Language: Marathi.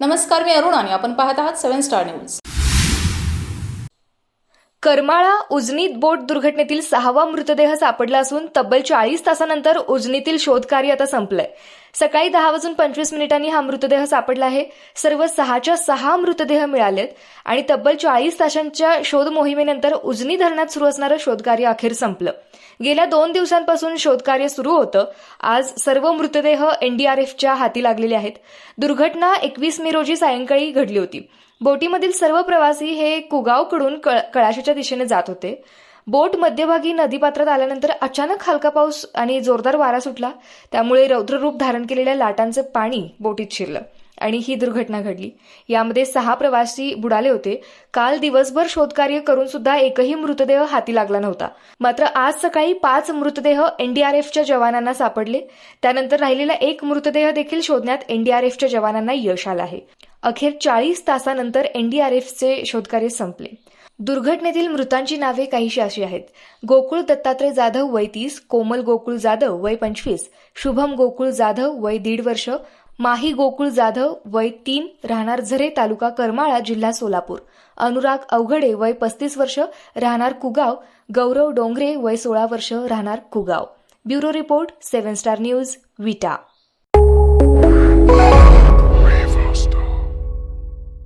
नमस्कार मी अरुण आणि आपण पाहत आहात सेव्हन स्टार न्यूज. करमाळा उजनीत बोट दुर्घटनेतील सहावा मृतदेह सापडला असून तब्बल चाळीस तासानंतर उजनीतील शोधकार्य आता संपलंय. सकाळी दहा वाजून पंचवीस मिनिटांनी हा मृतदेह सापडला आहे. सर्व सहाच्या सहा मृतदेह मिळालेत आणि तब्बल चाळीस तासांच्या शोध मोहिमेनंतर उजनी धरणात सुरू असणारं शोधकार्य अखेर संपलं. गेल्या दोन दिवसांपासून शोधकार्य सुरू होतं. आज सर्व मृतदेह एनडीआरएफच्या हाती लागलेले आहेत. दुर्घटना एकवीस मे रोजी सायंकाळी घडली होती. बोटीमधील सर्व प्रवासी हे कुगावकडून कळ कळाशाच्या दिशेने जात होते. बोट मध्यभागी नदीपात्रात आल्यानंतर अचानक हलका पाऊस आणि जोरदार वारा सुटला. त्यामुळे रौद्ररूप धारण केलेल्या लाटांचं पाणी बोटीत शिरलं आणि ही दुर्घटना घडली. यामध्ये सहा प्रवासी बुडाले होते. काल दिवसभर शोधकार्य करून सुद्धा एकही मृतदेह हाती लागला नव्हता. मात्र आज सकाळी पाच मृतदेह एनडीआरएफच्या जवानांना सापडले. त्यानंतर राहिलेला एक मृतदेह देखील शोधण्यात एनडीआरएफच्या जवानांना यश आलं आहे. अखेर चाळीस तासानंतर एनडीआरएफचे शोधकार्य संपले. दुर्घटनेतील मृतांची नावे काहीशी अशी आहेत. गोकुळ दत्तात्रय जाधव वय तीस कोमल गोकुळ जाधव वय पंचवीस शुभम गोकुळ जाधव वय दीड वर्ष माही गोकुळ जाधव वय तीन राहणार झरे तालुका करमाळा जिल्हा सोलापूर. अनुराग अवघडे वय पस्तीस वर्ष राहणार कुगाव गौरव डोंगरे वय सोळा वर्ष राहणार Kugaon. Bureau report seven star news Vita.